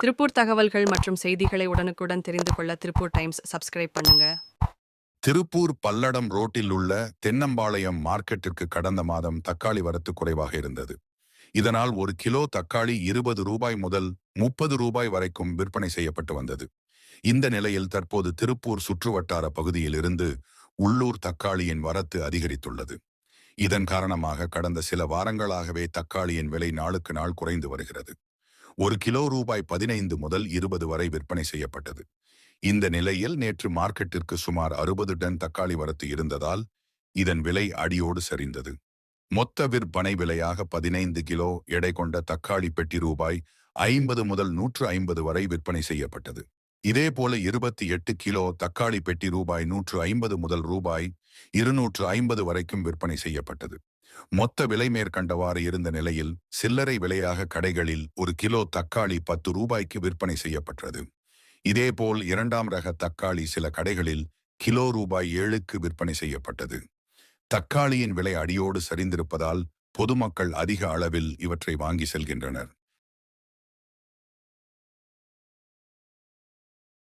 திருப்பூர் தகவல்கள் மற்றும் செய்திகளை உடனுக்குடன் தெரிந்து கொள்ள திருப்பூர் டைம்ஸ் சப்ஸ்கிரைப் பண்ணுங்க. திருப்பூர் பல்லடம் ரோட்டில் உள்ள தென்னம்பாளையம் மார்க்கெட்டிற்கு கடந்த மாதம் தக்காளி வரத்து குறைவாக இருந்தது. இதனால் ஒரு கிலோ தக்காளி இருபது ரூபாய் முதல் முப்பது ரூபாய் வரைக்கும் விற்பனை செய்யப்பட்டு வந்தது. இந்த நிலையில் தற்போது திருப்பூர் சுற்றுவட்டார பகுதியில் இருந்து உள்ளூர் தக்காளியின் வரத்து அதிகரித்துள்ளது. இதன் காரணமாக கடந்த சில வாரங்களாகவே தக்காளியின் விலை நாளுக்கு நாள் குறைந்து வருகிறது. ஒரு கிலோ ரூபாய் பதினைந்து முதல் இருபது வரை விற்பனை செய்யப்பட்டது. இந்த நிலையில் நேற்று மார்க்கெட்டிற்கு சுமார் அறுபது டன் தக்காளி வரத்து இருந்ததால் இதன் விலை அடியோடு சரிந்தது. மொத்த விற்பனை விலையாக பதினைந்து கிலோ எடை கொண்ட தக்காளி பெட்டி ரூபாய் ஐம்பது முதல் நூற்று ஐம்பது வரை விற்பனை செய்யப்பட்டது. இதேபோல இருபத்தி எட்டு கிலோ தக்காளி பெட்டி ரூபாய் நூற்று ஐம்பது முதல் ரூபாய் இருநூற்று ஐம்பது வரைக்கும் விற்பனை செய்யப்பட்டது. மொத்த விலை மேற்கண்டவாறு இருந்த நிலையில் சில்லறை விலையாக கடைகளில் ஒரு கிலோ தக்காளி பத்து ரூபாய்க்கு விற்பனை செய்யப்பட்டது. இதேபோல் இரண்டாம் ரக தக்காளி சில கடைகளில் கிலோ ரூபாய் ஏழுக்கு விற்பனை செய்யப்பட்டது. தக்காளியின் விலை அடியோடு சரிந்திருப்பதால் பொதுமக்கள் அதிக அளவில் இவற்றை வாங்கி செல்கின்றனர்.